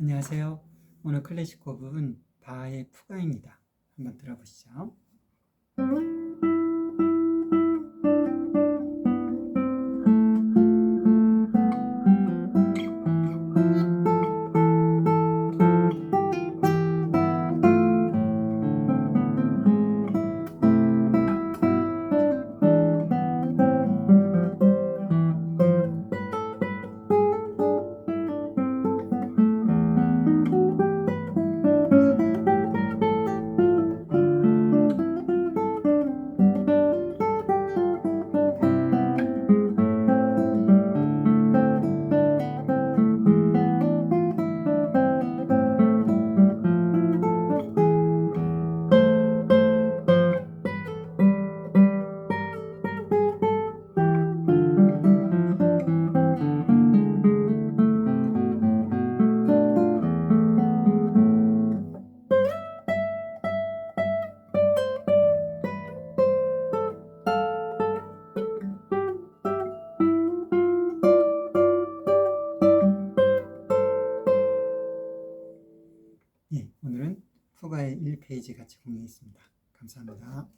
안녕하세요. 오늘 클래식 곡은 바하의 푸가입니다. 한번 들어보시죠. 예, 오늘은 푸가의 1페이지 같이 공유했습니다. 감사합니다.